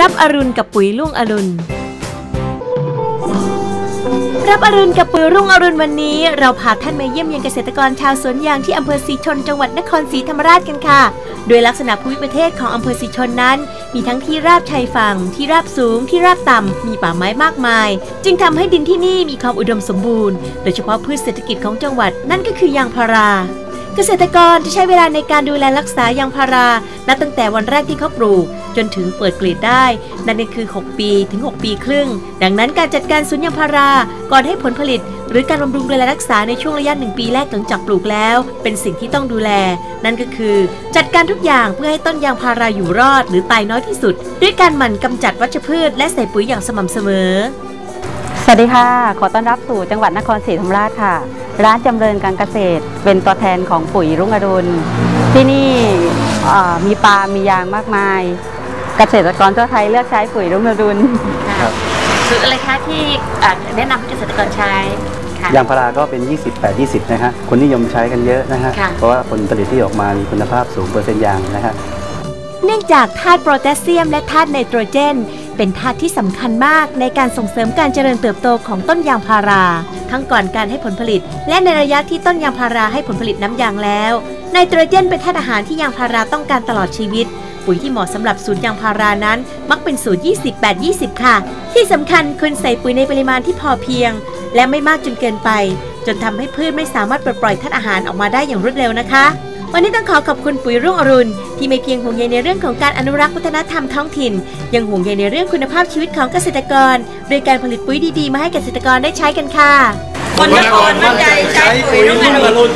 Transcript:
รับอรุณกับปุ๋ยลุ่งอรุณ รับอรุณกับปุ๋ยรุ่งอรุณวันนี้ เราพาท่านมาเยี่ยมเยียนเกษตรกรชาวสวนยางที่อำเภอศรีชนจังหวัดนครศรีธรรมราชกันค่ะ โดยลักษณะภูมิประเทศของอำเภอศรีชนนั้น มีทั้งที่ราบชายฝั่ง ที่ราบสูง ที่ราบต่ำ มีป่าไม้มากมาย จึงทำให้ดินที่นี่มีความอุดมสมบูรณ์ โดยเฉพาะพืชเศรษฐกิจของจังหวัดนั่นก็คือยางพารา เกษตรกรจะใช้เวลาในการดูแลรักษายางพารา นับตั้งแต่วันแรกที่เขาปลูก จนถึงเปิดกลีดได้ นั่นคือ 6 ปีถึง 6 ปีครึ่ง ดังนั้นการจัดการสวนยางพารา ก่อนให้ผลผลิต หรือการบำรุงดูแลรักษาในช่วงระยะหนึ่งปีแรกหลังจากปลูกแล้ว เป็นสิ่งที่ต้องดูแล นั่นก็คือ จัดการทุกอย่างเพื่อให้ต้นยางพาราอยู่รอด หรือตายน้อยที่สุด ด้วยการหมั่นกำจัดวัชพืช และใส่ปุ๋ยอย่างสม่ำเสมอ สวัสดีค่ะ ขอต้อนรับสู่จังหวัดนครศรีธรรมราชค่ะ ร้านจำเริญการเกษตร เป็นตัวแทนของปุ๋ยรุ่งอรุณ ที่นี่เอ่อมีปาล์มมียางมากมาย เกษตรกรทั่วไทยเลือกใช้ปุ๋ยรุ่งอรุณครับสูตรอะไรคะที่แนะนำให้เกษตรกรใช้ค่ะยางพาราก็เป็น 28 20 นะฮะคนนิยมใช้กันเยอะนะฮะค่ะเพราะว่าผลผลิตที่ออกมามีคุณภาพสูงเปอร์เซ็นต์ยางนะฮะ เนื่องจากธาตุโพแทสเซียมและธาตุไนโตรเจน เป็นธาตุที่สำคัญมากในการส่งเสริมการเจริญเติบโตของต้นยางพารา ทั้งก่อนการให้ผลผลิต และในระยะที่ต้นยางพาราให้ผลผลิตน้ำยางแล้วไนโตรเจนเป็นธาตุอาหารที่ยางพาราต้องการตลอดชีวิต ปุ๋ยที่เหมาะสำหรับสูตรยางพารานั้น มักเป็นสูตร20 8 20 ค่ะ ที่สำคัญควรใส่ปุ๋ยในปริมาณที่พอเพียง และไม่มากจนเกินไป จนทำให้พืชไม่สามารถปลดปล่อยธาตุอาหารออกมาได้อย่างรวดเร็วนะคะ วันนี้ต้องขอขอบคุณปุ๋ยรุ่งอรุณ ที่ไม่เพียงห่วงใยในเรื่องของการอนุรักษ์วัฒนธรรมท้องถิ่น ยังห่วงใยในเรื่องคุณภาพชีวิตของเกษตรกร โดยการผลิตปุ๋ยดีๆ มาให้เกษตรกรได้ใช้กันค่ะคนนครมั่นใจใช้ปุ๋ยรุ่งอรุณ